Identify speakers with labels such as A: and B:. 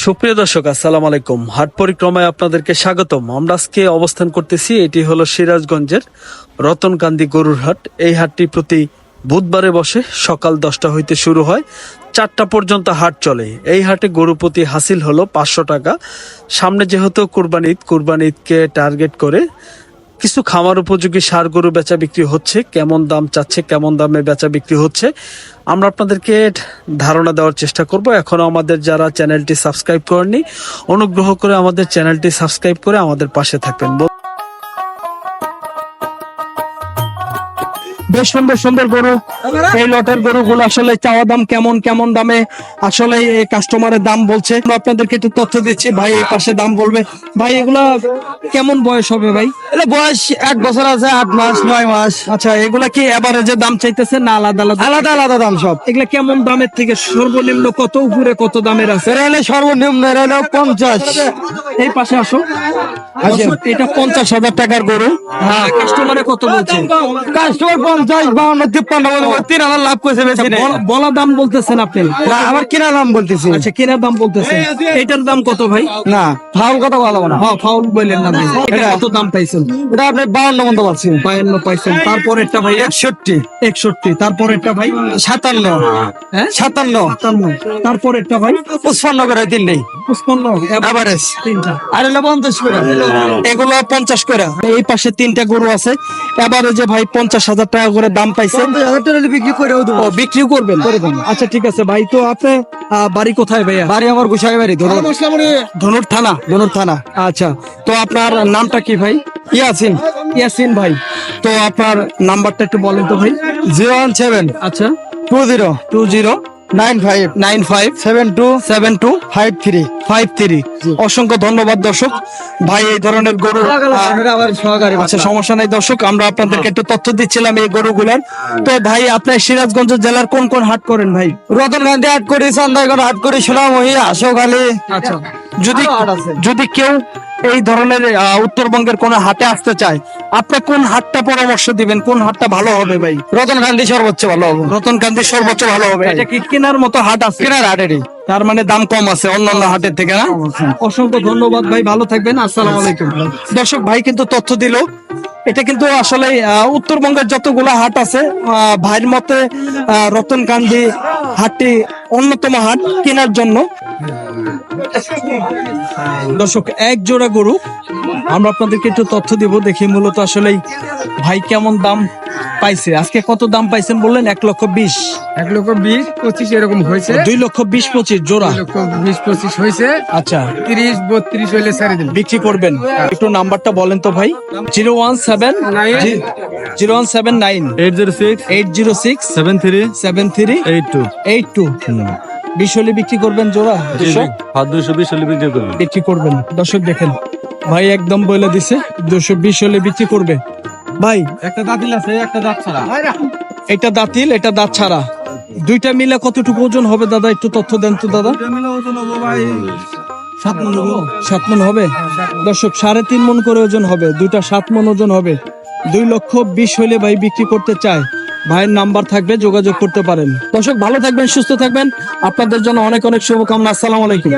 A: সুপ্রিয় দর্শক, আসসালাম আলাইকুম। হাট পরিক্রমায় আপনাদেরকে স্বাগতম। আমরা আজকে অবস্থান করতেছি, এটি হলো সিরাজগঞ্জের রতনকান্দি গরুর হাট। এই হাটটি প্রতি বুধবারে বসে সকাল দশটা হইতে শুরু হয়, চারটা পর্যন্ত হাট চলে। এই হাটে গরু প্রতি হাসিল হলো পাঁচশো টাকা। সামনে যেহেতু কুরবানি ঈদ ঈদকে টার্গেট করে কিছু খামার উপযোগী সার গরু বেচা বিক্রি হচ্ছে, কেমন দাম চাচ্ছে, কেমন দামে বেচা বিক্রি হচ্ছে, আমরা আপনাদেরকে ধারণা দেওয়ার চেষ্টা করব। এখনও আমাদের যারা চ্যানেলটি সাবস্ক্রাইব করেননি, অনুগ্রহ করে আমাদের চ্যানেলটি সাবস্ক্রাইব করে আমাদের পাশে থাকবেন। বেশ সুন্দর সুন্দর গরু এই লটের গরুগুলো আসলে চাওয়া দাম কেমন কেমন দামে আসলে এই কাস্টমারের দাম বলছে। আপনাদেরকে একটু তথ্য দিচ্ছি ভাই এই পাশে দাম বলবে। ভাই এগুলা কেমন বয়স হবে ভাই?
B: বয়স এক বছর আছে আট মাস নয় মাস।
A: আচ্ছা এগুলা কি এভারেজে দাম চাইতেছে না আলাদা আলাদা?
B: আলাদা আলাদা দাম সব।
A: এগুলা কেমন দামের থেকে সর্বনিম্ন কত উপরে কত দামের আছে?
B: সর্বনিম্ন পঞ্চাশ।
A: এই পাশে আসো।
B: আসেন।
A: এটা পঞ্চাশ হাজার টাকার গরু। হ্যাঁ। কাস্টমারে কত বলছে?
B: কাস্টমার পঞ্চাশ বাউন্ন তিপ্পান্ন তিন হাজার লাভ করেছে বেশি
A: বলা- বলা দাম বলতেছেন আপনি।
B: না, আবার কিনা দাম বলতেছি।
A: আচ্ছা দাম বলতেছেন। এটার দাম কত ভাই?
B: না। ফাউল কথা বলা না।
A: হ্যাঁ ফাউল বললেন না এটা
B: এটা-
A: কত দাম পাইছেন?
B: এটা আপনি বাউন্ন
A: পাইছেন। তারপরেরটা ভাই?
B: একষট্টি।
A: একষট্টি। তারপরেরটা ভাই?
B: সাতান্ন।
A: হ্যাঁ?
B: সাতান্ন।
A: সাতান্ন। তারপরেরটা ভাই?
B: পঁচপান্ন করে
A: পঁচপান্ন।
B: Average।
A: তিনটা।
B: আর পঞ্চাশ করে।
A: এগুলো পঞ্চাশ করে। এই পাশে তিনটা গরু আছে। এবারে যে ভাই পঞ্চাশ হাজার টাকা করে দাম পাইছে।
B: বিক্রি
A: করবেন। আচ্ছা ঠিক আছে ভাই। তো আপনি বাড়ি কোথায় ভাইয়া?
B: বাড়ি আমার গুছাই বাড়ি
A: ধনুর থানা।
B: ধনুর থানা।
A: আচ্ছা তো আপনার নামটা কি ভাই?
B: ইয়াসিন।
A: ইয়াসিন ভাই। তো আপনার নাম্বারটা একটু বলেন তো ভাই।
B: জিরো ওয়ান সেভেন
A: আচ্ছা।
B: Two zero.
A: Two zero.
B: Nine five
A: nine five
B: seven two
A: seven two
B: five three
A: five three অসংখ্য ধন্যবাদ দর্শক। ভাই এই ধরনের গরু আচ্ছা সমস্যা নাই দর্শক আমরা আপনাদেরকে একটু তথ্য দিচ্ছিলাম এই গরুগুলার। তো ভাই আপনার সিরাজগঞ্জ জেলার কোন কোন হাট করেন ভাই?
B: রতন গান্ধী হাট করি চন্দাইগড় হাট করি সোনামহি আশোখালী
A: আচ্ছা। যদি। যদি কেউ এই ধরনের উত্তরবঙ্গের কোন হাটে আসতে চায় আপনি কোন হাটটা পরামর্শ দিবেন? কোন হাটটা ভালো হবে ভাই?
B: রতন গান্ধী সর্বোচ্চ ভালো হবে।
A: রতনকান্তি সর্বোচ্চ ভালো হবে। এটা কি কেনার মতো হাট আছে?
B: কেনার হাটেরই
A: তার মানে দাম কম আছে অন্যান্য হাটের থেকে না? অসংখ্য ধন্যবাদ ভাই ভালো থাকবেন। আসসালামু আলাইকুম। দর্শক ভাই কিন্তু তথ্য দিল। এটা কিন্তু আসলে উত্তরবঙ্গের যতগুলো হাট আছে ভাইয়ের মতে আহ, রতনকান্দি হাটটি অন্যতম হাট কেনার জন্য। দর্শক এক জোড়া গরু। আমরা আপনাদেরকে একটু তথ্য দিব দেখি মূলত আসলেই ভাই কেমন দাম পাইছে। আজকে কত দাম পাইছেন বললেন? এক লক্ষ বিশ।
C: এক লক্ষ বিশ পঁচিশ এরকম হয়েছে।
A: দুই লক্ষ বিশ পঁচিশ জোড়া।
C: লক্ষ বিশ পঁচিশ হয়েছে।
A: আচ্ছা।
C: তিরিশ বত্রিশ হইলে ছেড়ে দিন।
A: বিক্রি করবেন। একটু নাম্বারটা বলেন তো ভাই। Zero one seven zero one seven nine.
D: Eight zero six.
A: Eight zero six
D: seven three.
A: Seven three
D: eight two.
A: Eight two. বিশ হলে বিক্রি করবেন জোড়া? দুশো
D: হাত দুশো? বিশ হলে বিক্রি করবেন।
A: বিক্রি করবেন। দর্শক দেখেন ভাই একদম বলে দিছে দুশো বিশ হলে বিক্রি করবে। ভাই
D: একটা দাঁতিল আছে একটা দাঁত ছাড়া।
A: এটা দাঁতিল এটা দাঁত ছাড়া। দুইটা মিলে কতটুকু ওজন হবে দাদা? একটু তথ্য দেন তো দাদা। সাত মন হবে? দর্শক সাড়ে তিন মন করে ওজন হবে দুইটা সাত মন ওজন হবে। দুই লক্ষ বিশ হলে ভাই বিক্রি করতে চায়। ভাইয়ের নাম্বার থাকবে যোগাযোগ করতে পারেন। দর্শক, ভালো থাকবেন, সুস্থ থাকবেন। আপনাদের জন্য অনেক অনেক শুভকামনা। আসসালাম আলাইকুম।